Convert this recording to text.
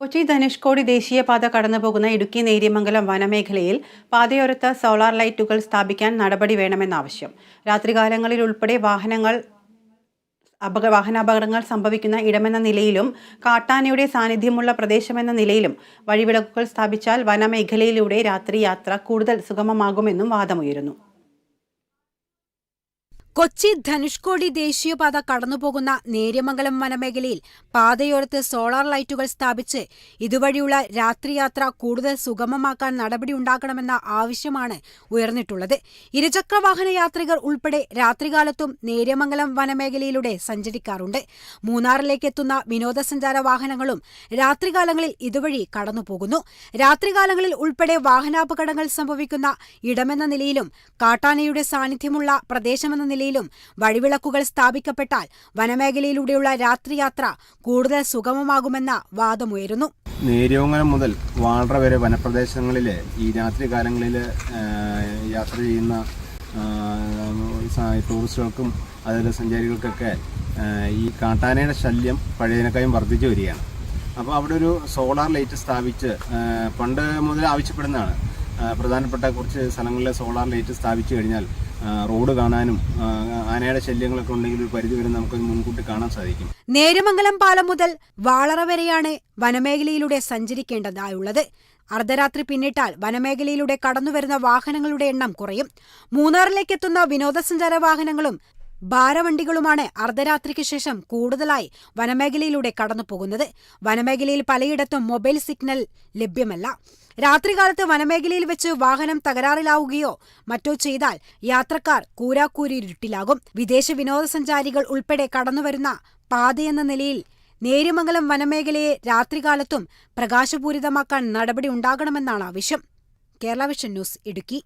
കൊച്ചി ധനുഷ്കോടി ദേശീയപാത കടന്നുപോകുന്ന ഇടുക്കി നേര്യമംഗലം വനമേഖലയിൽ പാതയോരത്ത് സോളാർ ലൈറ്റുകൾ സ്ഥാപിക്കാൻ നടപടി വേണമെന്നാവശ്യം. രാത്രികാലങ്ങളിൽ ഉൾപ്പെടെ വാഹനങ്ങൾ അപക വാഹനാപകടങ്ങൾ സംഭവിക്കുന്ന ഇടമെന്ന നിലയിലും കാട്ടാനയുടെ സാന്നിധ്യമുള്ള പ്രദേശമെന്ന നിലയിലും വഴിവിളക്കുകൾ സ്ഥാപിച്ചാൽ വനമേഖലയിലൂടെ രാത്രി യാത്ര കൂടുതൽ സുഗമമാകുമെന്നും വാദമുയരുന്നു. കൊച്ചി ധനുഷ്കോടി ദേശീയപാത കടന്നുപോകുന്ന നേര്യമംഗലം വനമേഖലയിൽ പാതയോരത്ത് സോളാർ ലൈറ്റുകൾ സ്ഥാപിച്ച് ഇതുവഴിയുള്ള രാത്രിയാത്ര കൂടുതൽ സുഗമമാക്കാൻ നടപടിയുണ്ടാക്കണമെന്ന ആവശ്യമാണ് ഉയർന്നിട്ടുള്ളത്. ഇരുചക്രവാഹന യാത്രികർ ഉൾപ്പെടെ രാത്രികാലത്തും നേര്യമംഗലം വനമേഖലയിലൂടെ സഞ്ചരിക്കാറുണ്ട്. മൂന്നാറിലേക്ക് എത്തുന്ന വിനോദസഞ്ചാര വാഹനങ്ങളും രാത്രികാലങ്ങളിൽ ഇതുവഴി കടന്നുപോകുന്നു. രാത്രികാലങ്ങളിൽ ഉൾപ്പെടെ വാഹനാപകടങ്ങൾ സംഭവിക്കുന്ന ഇടമെന്ന നിലയിലും കാട്ടാനയുടെ സാന്നിധ്യമുള്ള പ്രദേശമെന്ന നിലയിലും വഴിവിളക്കുകൾ സ്ഥാപിക്കപ്പെട്ടാൽ വനമേഖലയിലൂടെയുള്ള രാത്രിയാത്ര കൂടുതൽ സുഗമമാകുമെന്ന വാദമുയരുന്നു. നേരിയോങ്ങനം മുതൽ വാഴ വരെ വനപ്രദേശങ്ങളിലെ ഈ രാത്രി കാലങ്ങളിൽ യാത്ര ചെയ്യുന്ന ടൂറിസ്റ്റുകൾക്കും അതുപോലെ സഞ്ചാരികൾക്കൊക്കെ ഈ കാട്ടാനയുടെ ശല്യം പഴയതിനേക്കാളും വർദ്ധിച്ചു വരികയാണ്. അപ്പോൾ അവിടെ ഒരു സോളാർ ലൈറ്റ് സ്ഥാപിച്ച് പണ്ട് മുതൽ ആവശ്യപ്പെടുന്നതാണ്. പ്രധാനപ്പെട്ട കുറച്ച് സ്ഥലങ്ങളിൽ സോളാർ ലൈറ്റ് സ്ഥാപിച്ചു കഴിഞ്ഞാൽ റോഡ് കാണാനും ആനയുടെ ശല്യങ്ങളൊക്കെ ഉണ്ടെങ്കിൽ ഒരു പരിധി വരെ നമുക്ക് മുൻകൂട്ടി കാണാൻ സാധിക്കും. നേരുമംഗലം പാലം മുതൽ വാളറ വരെയാണ് വനമേഖലയിലൂടെ സഞ്ചരിക്കേണ്ടതായുള്ളത്. അർദ്ധരാത്രി പിന്നിട്ടാൽ വനമേഖലയിലൂടെ കടന്നുവരുന്ന വാഹനങ്ങളുടെ എണ്ണം കുറയും. മൂന്നാറിലേക്കെത്തുന്ന വിനോദസഞ്ചാര വാഹനങ്ങളും ഭാരവണ്ടികളുമാണ് അർദ്ധരാത്രിക്ക് ശേഷം കൂടുതലായി വനമേഖലയിലൂടെ കടന്നുപോകുന്നത്. വനമേഖലയിൽ പലയിടത്തും മൊബൈൽ സിഗ്നൽ ലഭ്യമല്ല. രാത്രികാലത്ത് വനമേഖലയിൽ വെച്ച് വാഹനം തകരാറിലാവുകയോ മറ്റോ ചെയ്താൽ യാത്രക്കാർ കൂരാക്കൂരിരുട്ടിലാകും വിദേശ വിനോദസഞ്ചാരികൾ ഉൾപ്പെടെ കടന്നുവരുന്ന പാതയെന്ന നിലയിൽ നേര്യമംഗലം വനമേഖലയെ രാത്രികാലത്തും പ്രകാശപൂരിതമാക്കാൻ നടപടി ഉണ്ടാകണമെന്നാണ് ആവശ്യം. Kerala vision news Idukki.